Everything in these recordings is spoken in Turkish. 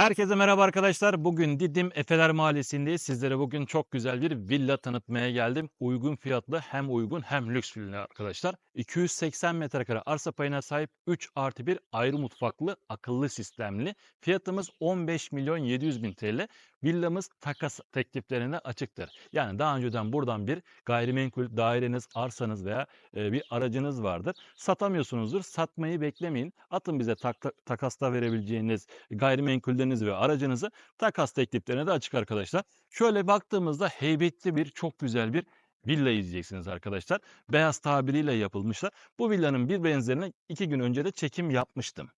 Herkese merhaba arkadaşlar. Bugün Didim Efeler Mahallesi'ndeyiz. Sizlere bugün çok güzel bir villa tanıtmaya geldim. Uygun fiyatlı hem uygun hem lüks villa arkadaşlar. 280 metrekare arsa payına sahip 3 artı 1 ayrı mutfaklı akıllı sistemli. Fiyatımız 15 milyon 700 bin TL. Villamız takas tekliflerine açıktır. Yani daha önceden buradan bir gayrimenkul daireniz, arsanız veya bir aracınız vardır. Satamıyorsunuzdur. Satmayı beklemeyin. Atın bize tak- takasta verebileceğiniz gayrimenkullerinizi ve aracınızı takas tekliflerine de açık arkadaşlar. Şöyle baktığımızda heybetli bir çok güzel bir villa izleyeceksiniz arkadaşlar. Beyaz tabiriyle yapılmışlar. Bu villanın bir benzerini iki gün önce de çekim yapmıştım.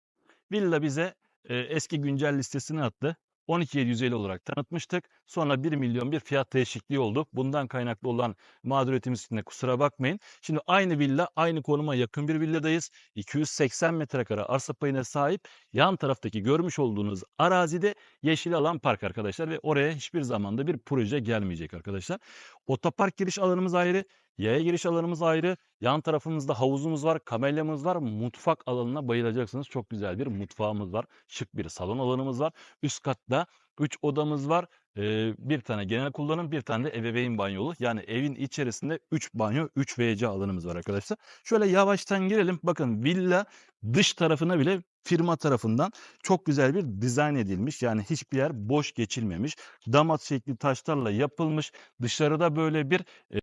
Villa bize e, eski güncel listesine attı. 12.750 olarak tanıtmıştık. Sonra 1 milyon bir fiyat değişikliği oldu. Bundan kaynaklı olan mağduriyetimiz için de kusura bakmayın. Şimdi aynı villa, aynı konuma yakın bir villadayız. 280 metrekare arsa payına sahip. Yan taraftaki görmüş olduğunuz arazide yeşil alan park arkadaşlar ve oraya hiçbir zamanda bir proje gelmeyecek arkadaşlar. Otopark giriş alanımız ayrı, yaya giriş alanımız ayrı. Yan tarafımızda havuzumuz var, kamelyamız var. Mutfak alanına bayılacaksınız. Çok güzel bir mutfağımız var. Şık bir salon alanımız var. Üst katta 3 odamız var. Ee, bir tane genel kullanım, bir tane de ebeveyn banyolu. Yani evin içerisinde 3 banyo, 3 WC alanımız var arkadaşlar. Şöyle yavaştan girelim. Bakın villa dış tarafına bile firma tarafından çok güzel bir dizayn edilmiş. Yani hiçbir yer boş geçilmemiş. Damat şekli taşlarla yapılmış. Dışarıda böyle bir e,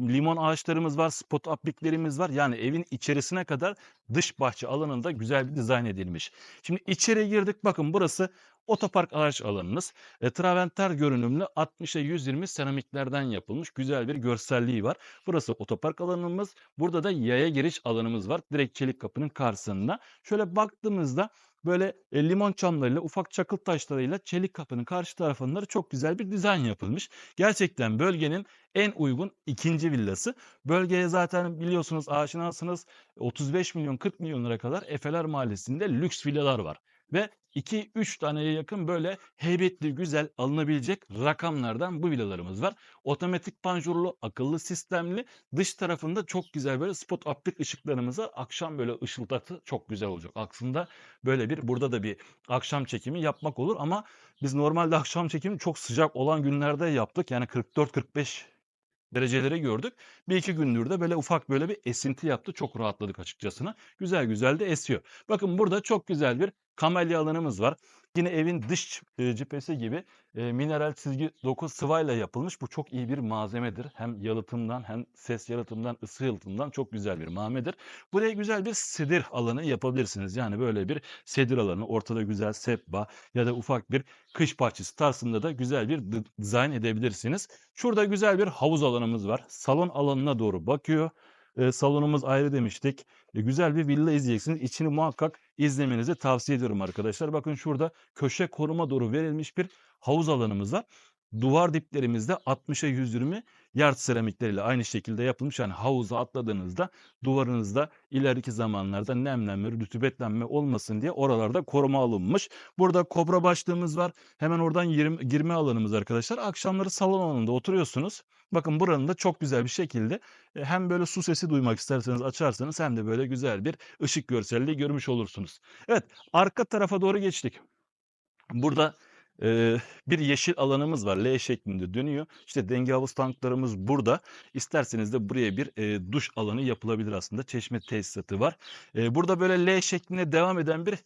limon ağaçlarımız var, spot apliklerimiz var. Yani evin içerisine kadar dış bahçe alanında güzel bir dizayn edilmiş. Şimdi içeri girdik. Bakın burası otopark araç alanınız. E, Traventer görünümlü 60'a 120 seramiklerden yapılmış güzel bir görselliği var. Burası otopark alanımız. Burada da yaya giriş alanımız var. Direkt çelik kapının karşısında. Şöyle baktığımızda böyle e, limon çamlarıyla ufak çakıl taşlarıyla çelik kapının karşı tarafında da çok güzel bir dizayn yapılmış. Gerçekten bölgenin en uygun ikinci villası. Bölgeye zaten biliyorsunuz aşinasınız 35 milyon 40 milyon lira kadar Efeler Mahallesi'nde lüks villalar var. Ve 2-3 taneye yakın böyle heybetli güzel alınabilecek rakamlardan bu villalarımız var. Otomatik panjurlu, akıllı sistemli, dış tarafında çok güzel böyle spot aplik ışıklarımıza akşam böyle ışıldatı çok güzel olacak. Aslında böyle bir burada da bir akşam çekimi yapmak olur ama biz normalde akşam çekimi çok sıcak olan günlerde yaptık. Yani 44-45 dereceleri gördük. Bir iki gündür de böyle ufak böyle bir esinti yaptı. Çok rahatladık açıkçasına. Güzel güzel de esiyor. Bakın burada çok güzel bir kamelya alanımız var. Yine evin dış e, cephesi gibi e, mineral çizgi doku sıvayla yapılmış. Bu çok iyi bir malzemedir. Hem yalıtımdan hem ses yalıtımdan, ısı yalıtımdan çok güzel bir malzemedir. Buraya güzel bir sedir alanı yapabilirsiniz. Yani böyle bir sedir alanı, ortada güzel sehpa ya da ufak bir kış bahçesi tarzında da güzel bir dizayn edebilirsiniz. Şurada güzel bir havuz alanımız var. Salon alanına doğru bakıyor. E, salonumuz ayrı demiştik. E, güzel bir villa izleyeceksiniz. İçini muhakkak izlemenizi tavsiye ediyorum arkadaşlar. Bakın şurada köşe koruma doğru verilmiş bir havuz alanımız var. Duvar diplerimizde 60'a 120 yard seramikleriyle aynı şekilde yapılmış. Yani havuza atladığınızda duvarınızda ileriki zamanlarda nemlenme, rütubetlenme olmasın diye oralarda koruma alınmış. Burada kobra başlığımız var. Hemen oradan girme, alanımız arkadaşlar. Akşamları salon alanında oturuyorsunuz. Bakın buranın da çok güzel bir şekilde e, hem böyle su sesi duymak isterseniz açarsanız hem de böyle güzel bir ışık görselliği görmüş olursunuz. Evet arka tarafa doğru geçtik. Burada e, bir yeşil alanımız var. L şeklinde dönüyor. İşte denge havuz tanklarımız burada. İsterseniz de buraya bir e, duş alanı yapılabilir aslında. Çeşme tesisatı var. E, burada böyle L şeklinde devam eden bir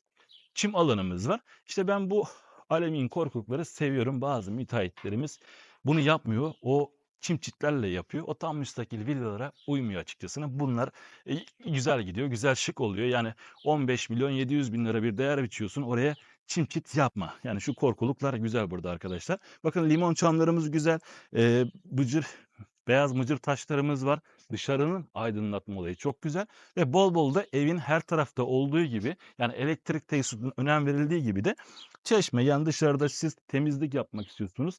çim alanımız var. İşte ben bu alemin korkulukları seviyorum. Bazı müteahhitlerimiz bunu yapmıyor. O çim çitlerle yapıyor. O tam müstakil villalara uymuyor açıkçası. Bunlar e, güzel gidiyor, güzel şık oluyor. Yani 15 milyon 700 bin lira bir değer biçiyorsun. Oraya çim çit yapma. Yani şu korkuluklar güzel burada arkadaşlar. Bakın limon çamlarımız güzel. Ee, bıcır beyaz mıcır taşlarımız var. Dışarının aydınlatma olayı çok güzel. Ve bol bol da evin her tarafta olduğu gibi yani elektrik tesisatının önem verildiği gibi de çeşme yani dışarıda siz temizlik yapmak istiyorsunuz.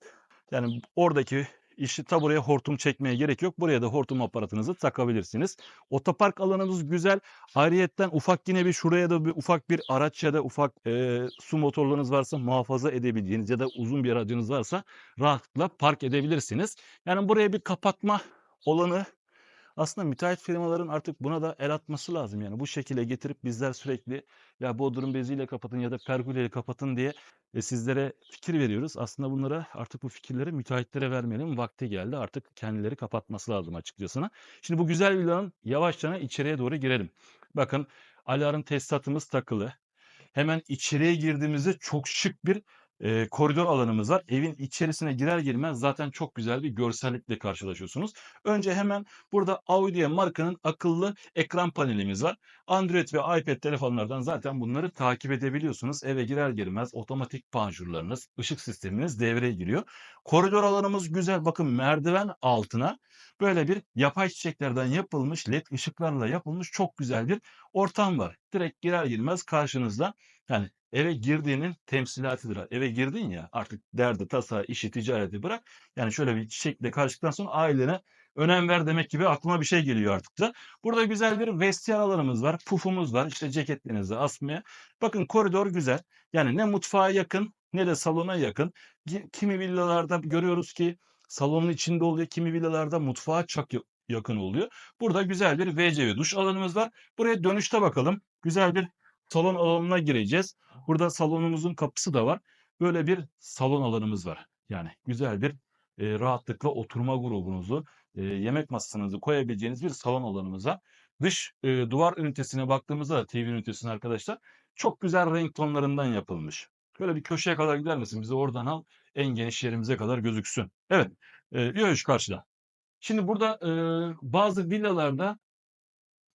Yani oradaki işi ta buraya hortum çekmeye gerek yok. Buraya da hortum aparatınızı takabilirsiniz. Otopark alanınız güzel. Ayrıyetten ufak yine bir şuraya da bir ufak bir araç ya da ufak e, su motorlarınız varsa muhafaza edebileceğiniz ya da uzun bir aracınız varsa rahatlıkla park edebilirsiniz. Yani buraya bir kapatma olanı Aslında müteahhit firmaların artık buna da el atması lazım. Yani bu şekilde getirip bizler sürekli ya bodrum beziyle kapatın ya da pergoleyle kapatın diye e, sizlere fikir veriyoruz. Aslında bunlara artık bu fikirleri müteahhitlere vermenin vakti geldi. Artık kendileri kapatması lazım açıkçası. Şimdi bu güzel villanın yavaşça içeriye doğru girelim. Bakın alarm tesisatımız takılı. Hemen içeriye girdiğimizde çok şık bir e, koridor alanımız var. Evin içerisine girer girmez zaten çok güzel bir görsellikle karşılaşıyorsunuz. Önce hemen burada Audi markanın akıllı ekran panelimiz var. Android ve iPad telefonlardan zaten bunları takip edebiliyorsunuz. Eve girer girmez otomatik panjurlarınız, ışık sisteminiz devreye giriyor. Koridor alanımız güzel. Bakın merdiven altına böyle bir yapay çiçeklerden yapılmış led ışıklarla yapılmış çok güzel bir ortam var. Direkt girer girmez karşınızda yani eve girdiğinin temsilatıdır. Eve girdin ya artık derdi, tasa, işi, ticareti bırak. Yani şöyle bir çiçekle karşıdan sonra ailene önem ver demek gibi aklıma bir şey geliyor artık da. Burada güzel bir vestiyer alanımız var. Pufumuz var. İşte ceketlerinizi asmaya. Bakın koridor güzel. Yani ne mutfağa yakın ne de salona yakın. Kimi villalarda görüyoruz ki salonun içinde oluyor. Kimi villalarda mutfağa çok yakın oluyor. Burada güzel bir WC ve duş alanımız var. Buraya dönüşte bakalım. Güzel bir salon alanına gireceğiz. Burada salonumuzun kapısı da var. Böyle bir salon alanımız var. Yani güzel bir e, rahatlıkla oturma grubunuzu, e, yemek masanızı koyabileceğiniz bir salon alanımız var. Dış e, duvar ünitesine baktığımızda da TV ünitesine arkadaşlar çok güzel renk tonlarından yapılmış. Böyle bir köşeye kadar gider misin? Bizi oradan al en geniş yerimize kadar gözüksün. Evet. E, şu karşıda. Şimdi burada e, bazı villalarda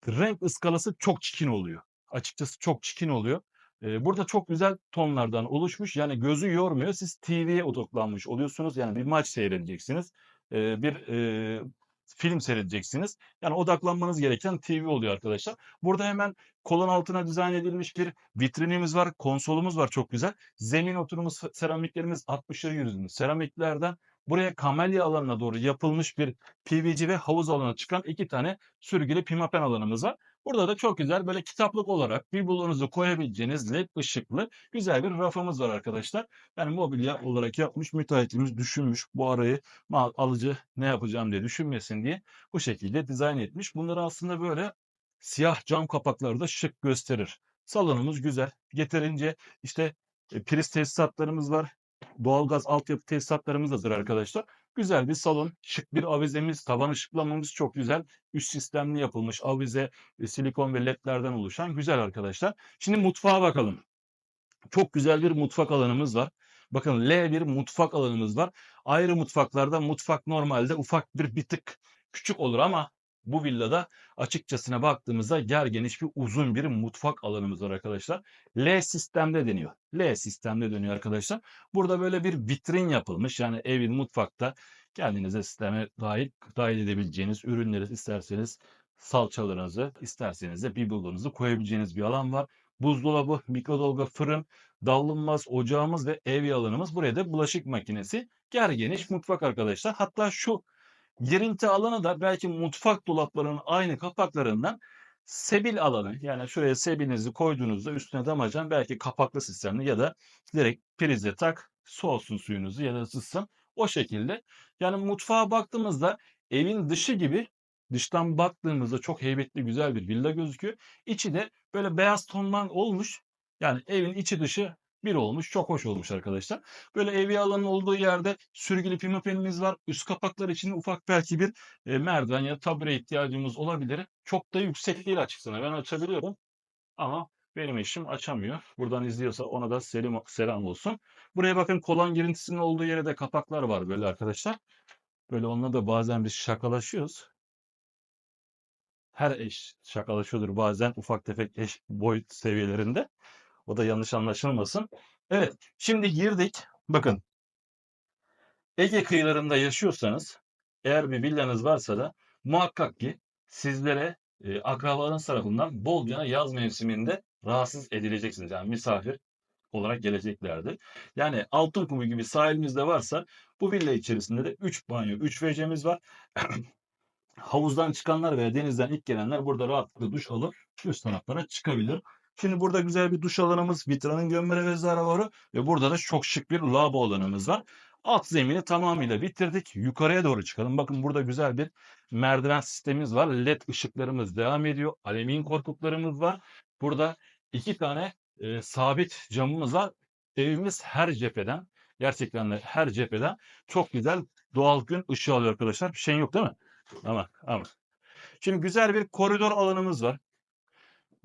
renk ıskalası çok çirkin oluyor. Açıkçası çok çirkin oluyor. Burada çok güzel tonlardan oluşmuş. Yani gözü yormuyor. Siz TV'ye odaklanmış oluyorsunuz. Yani bir maç seyredeceksiniz. Bir film seyredeceksiniz. Yani odaklanmanız gereken TV oluyor arkadaşlar. Burada hemen kolon altına dizayn edilmiş bir vitrinimiz var. Konsolumuz var çok güzel. Zemin oturumu seramiklerimiz 60'ları yüzünde. Seramiklerden buraya kamelya alanına doğru yapılmış bir PVC ve havuz alanına çıkan iki tane sürgülü pimapen alanımız var. Burada da çok güzel böyle kitaplık olarak biblonuzu koyabileceğiniz led ışıklı güzel bir rafımız var arkadaşlar. Yani mobilya olarak yapmış müteahhitimiz düşünmüş bu arayı alıcı ne yapacağım diye düşünmesin diye bu şekilde dizayn etmiş. Bunları aslında böyle siyah cam kapakları da şık gösterir. Salonumuz güzel. Getirince işte e, priz tesisatlarımız var. Doğalgaz altyapı tesisatlarımız hazır arkadaşlar. Güzel bir salon, şık bir avizemiz, tavan ışıklamamız çok güzel. Üst sistemli yapılmış avize, e, silikon ve ledlerden oluşan güzel arkadaşlar. Şimdi mutfağa bakalım. Çok güzel bir mutfak alanımız var. Bakın L bir mutfak alanımız var. Ayrı mutfaklarda mutfak normalde ufak bir bir tık küçük olur ama bu villada açıkçasına baktığımızda ger geniş bir uzun bir mutfak alanımız var arkadaşlar. L sistemde deniyor. L sistemde dönüyor arkadaşlar. Burada böyle bir vitrin yapılmış. Yani evin mutfakta kendinize sisteme dahil, dahil edebileceğiniz ürünleri isterseniz salçalarınızı, isterseniz de biberlerinizi koyabileceğiniz bir alan var. Buzdolabı, mikrodalga, fırın, davlumbaz ocağımız ve ev alanımız. Buraya da bulaşık makinesi. Ger geniş mutfak arkadaşlar. Hatta şu Girinti alanı da belki mutfak dolaplarının aynı kapaklarından sebil alanı. Yani şuraya sebilinizi koyduğunuzda üstüne damacan belki kapaklı sistemli ya da direkt prize tak soğusun suyunuzu ya da ısıtsın. O şekilde. Yani mutfağa baktığımızda evin dışı gibi dıştan baktığımızda çok heybetli güzel bir villa gözüküyor. İçi de böyle beyaz tondan olmuş. Yani evin içi dışı bir olmuş. Çok hoş olmuş arkadaşlar. Böyle evi alanın olduğu yerde sürgülü pimapenimiz var. Üst kapaklar için ufak belki bir e, merdiven ya tabure ihtiyacımız olabilir. Çok da yüksek değil açıkçası. Ben açabiliyorum ama benim eşim açamıyor. Buradan izliyorsa ona da selam, selam olsun. Buraya bakın kolon girintisinin olduğu yere de kapaklar var böyle arkadaşlar. Böyle onunla da bazen biz şakalaşıyoruz. Her eş şakalaşıyordur bazen ufak tefek eş boyut seviyelerinde. O da yanlış anlaşılmasın. Evet, şimdi girdik. Bakın. Ege kıyılarında yaşıyorsanız, eğer bir villanız varsa da muhakkak ki sizlere e, akrabalarınız tarafından bolca yaz mevsiminde rahatsız edileceksiniz. Yani misafir olarak geleceklerdir. Yani Altınkumu gibi sahilimizde varsa bu villa içerisinde de 3 banyo, 3 WC'miz var. Havuzdan çıkanlar veya denizden ilk gelenler burada rahatlıkla duş alıp üst taraflara çıkabilir. Şimdi burada güzel bir duş alanımız, vitranın gömmeli ve zaraları ve burada da çok şık bir lavabo alanımız var. Alt zemini tamamıyla bitirdik. Yukarıya doğru çıkalım. Bakın burada güzel bir merdiven sistemimiz var. LED ışıklarımız devam ediyor. Alüminyum korkuluklarımız var. Burada iki tane e, sabit camımız var. Evimiz her cepheden gerçekten de her cepheden çok güzel doğal gün ışığı alıyor arkadaşlar. Bir şeyin yok değil mi? Ama ama. Şimdi güzel bir koridor alanımız var.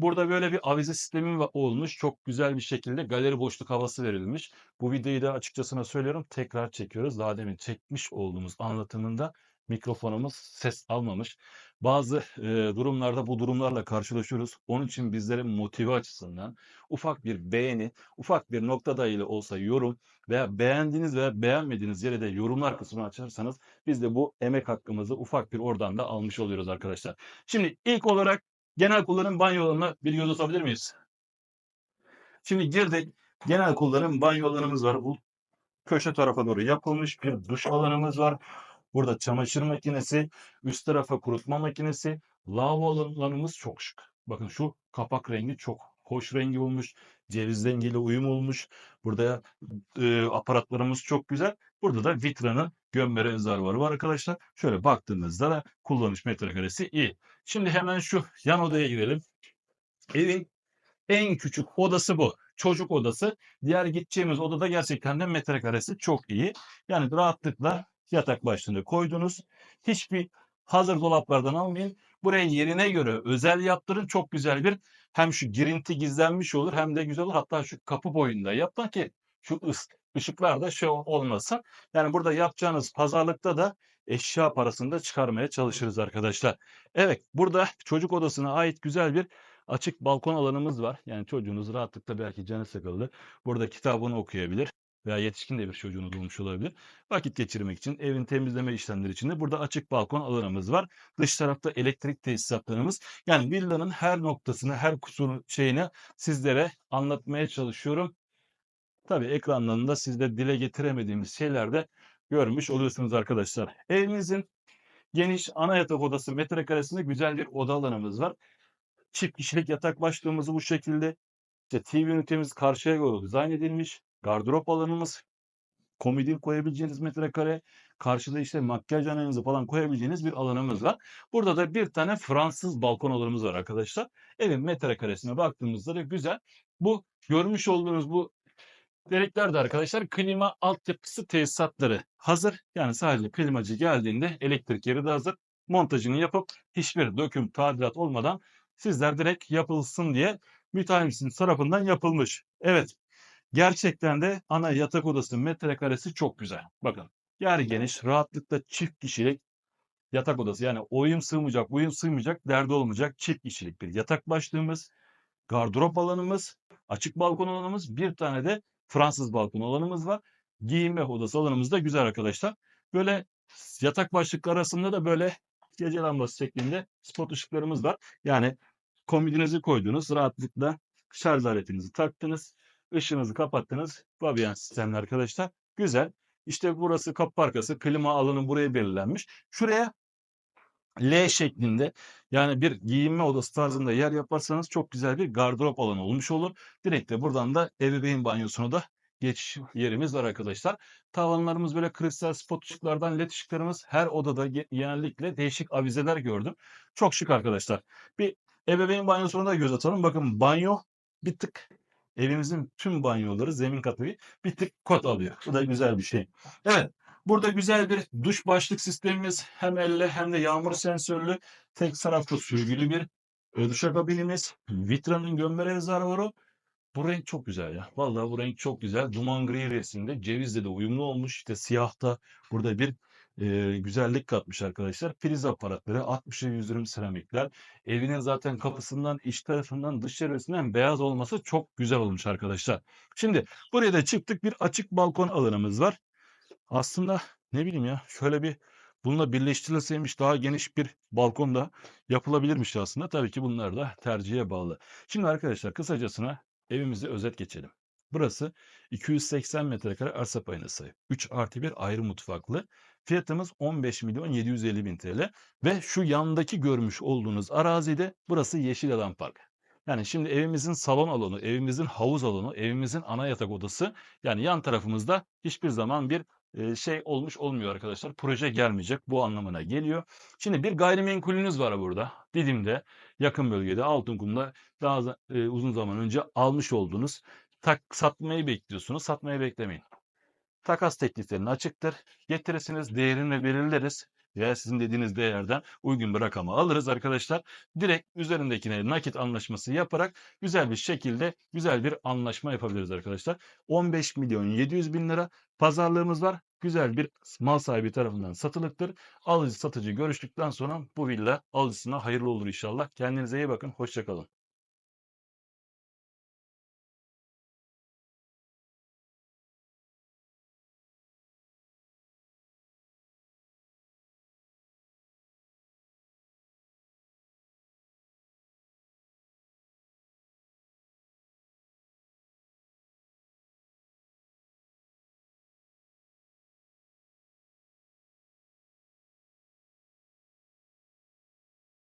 Burada böyle bir avize sistemi olmuş. Çok güzel bir şekilde galeri boşluk havası verilmiş. Bu videoyu da açıkçasına söylüyorum tekrar çekiyoruz. Daha demin çekmiş olduğumuz anlatımında mikrofonumuz ses almamış. Bazı e, durumlarda bu durumlarla karşılaşıyoruz. Onun için bizlerin motive açısından ufak bir beğeni, ufak bir nokta dahi olsa yorum veya beğendiğiniz veya beğenmediğiniz yere de yorumlar kısmını açarsanız biz de bu emek hakkımızı ufak bir oradan da almış oluyoruz arkadaşlar. Şimdi ilk olarak genel kullanım banyolarına bir göz atabilir miyiz? Şimdi girdik. Genel kullanım banyolarımız var. Bu köşe tarafa doğru yapılmış bir duş alanımız var. Burada çamaşır makinesi, üst tarafa kurutma makinesi, lavabo alanımız çok şık. Bakın şu kapak rengi çok hoş rengi olmuş. Ceviz rengiyle uyum olmuş. Burada e, aparatlarımız çok güzel. Burada da Vitra'nın gömme rezervuarı var arkadaşlar. Şöyle baktığınızda da kullanış metrekaresi iyi. Şimdi hemen şu yan odaya girelim. Evin en küçük odası bu. Çocuk odası. Diğer gideceğimiz odada gerçekten de metrekaresi çok iyi. Yani rahatlıkla yatak başlığını koydunuz. Hiçbir hazır dolaplardan almayın. Buraya yerine göre özel yaptırın. Çok güzel bir hem şu girinti gizlenmiş olur hem de güzel olur. Hatta şu kapı boyunda yapın ki şu ışıklar da şey olmasın. Yani burada yapacağınız pazarlıkta da eşya parasını da çıkarmaya çalışırız arkadaşlar. Evet burada çocuk odasına ait güzel bir açık balkon alanımız var. Yani çocuğunuz rahatlıkla belki canı sıkıldı. Burada kitabını okuyabilir veya yetişkin de bir çocuğunuz olmuş olabilir. Vakit geçirmek için evin temizleme işlemleri için de burada açık balkon alanımız var. Dış tarafta elektrik tesisatlarımız. Yani villanın her noktasını, her kusuru şeyini sizlere anlatmaya çalışıyorum. Tabii ekranlarında sizde dile getiremediğimiz şeyler de görmüş oluyorsunuz arkadaşlar. Evimizin geniş ana yatak odası metrekaresinde güzel bir oda alanımız var. Çift kişilik yatak başlığımız bu şekilde. İşte TV ünitemiz karşıya doğru dizayn edilmiş. Gardırop alanımız, komodin koyabileceğiniz metrekare, karşıda işte makyaj analizi falan koyabileceğiniz bir alanımız var. Burada da bir tane Fransız balkon alanımız var arkadaşlar. Evin metrekaresine baktığımızda da güzel. Bu görmüş olduğunuz bu delikler de arkadaşlar klima altyapısı tesisatları hazır. Yani sadece klimacı geldiğinde elektrik yeri de hazır. Montajını yapıp hiçbir döküm tadilat olmadan sizler direkt yapılsın diye müteahhitin tarafından yapılmış. Evet Gerçekten de ana yatak odası metrekaresi çok güzel. Bakın yer geniş, rahatlıkla çift kişilik yatak odası. Yani oyun sığmayacak, uyum sığmayacak, derdi olmayacak çift kişilik bir yatak başlığımız, gardırop alanımız, açık balkon alanımız, bir tane de Fransız balkon alanımız var. Giyinme odası alanımız da güzel arkadaşlar. Böyle yatak başlıkları arasında da böyle gece lambası şeklinde spot ışıklarımız var. Yani kombininizi koydunuz, rahatlıkla şarj aletinizi taktınız. Işığınızı kapattınız. Fabian sistemli arkadaşlar. Güzel. İşte burası kapı arkası. Klima alanı buraya belirlenmiş. Şuraya L şeklinde yani bir giyinme odası tarzında yer yaparsanız çok güzel bir gardırop alanı olmuş olur. Direkt de buradan da ebeveyn banyosuna da geçiş yerimiz var arkadaşlar. Tavanlarımız böyle kristal spot ışıklardan led ışıklarımız her odada genellikle değişik avizeler gördüm. Çok şık arkadaşlar. Bir ebeveyn banyosuna da göz atalım. Bakın banyo bir tık evimizin tüm banyoları zemin katı bir tık kot alıyor. Bu da güzel bir şey. Evet. Burada güzel bir duş başlık sistemimiz hem elle hem de yağmur sensörlü tek tarafta sürgülü bir duşakabinimiz. Vitra'nın gömme rezervuarı. Bu renk çok güzel ya. Vallahi bu renk çok güzel. Duman gri resimde cevizle de uyumlu olmuş. İşte siyahta burada bir e, güzellik katmış arkadaşlar. Priz aparatları, 60'a 120 seramikler. Evinin zaten kapısından, iç tarafından, dış çevresinden beyaz olması çok güzel olmuş arkadaşlar. Şimdi buraya da çıktık. Bir açık balkon alanımız var. Aslında ne bileyim ya şöyle bir bununla birleştirilseymiş daha geniş bir balkon da yapılabilirmiş aslında. Tabii ki bunlar da tercihe bağlı. Şimdi arkadaşlar kısacasına evimizi özet geçelim. Burası 280 metrekare arsa payına sahip. 3 artı 1 ayrı mutfaklı. Fiyatımız 15 milyon 750 bin TL. Ve şu yandaki görmüş olduğunuz arazide burası Yeşil Alan Park. Yani şimdi evimizin salon alanı, evimizin havuz alanı, evimizin ana yatak odası. Yani yan tarafımızda hiçbir zaman bir e, şey olmuş olmuyor arkadaşlar. Proje gelmeyecek. Bu anlamına geliyor. Şimdi bir gayrimenkulünüz var burada. Didim'de yakın bölgede Altınkum'da daha e, uzun zaman önce almış olduğunuz tak satmayı bekliyorsunuz. Satmayı beklemeyin. Takas tekliflerine açıktır. Getirirsiniz, değerini belirleriz. Veya sizin dediğiniz değerden uygun bir rakamı alırız arkadaşlar. Direkt üzerindekine nakit anlaşması yaparak güzel bir şekilde güzel bir anlaşma yapabiliriz arkadaşlar. 15 milyon 700 bin lira pazarlığımız var. Güzel bir mal sahibi tarafından satılıktır. Alıcı satıcı görüştükten sonra bu villa alıcısına hayırlı olur inşallah. Kendinize iyi bakın. Hoşçakalın.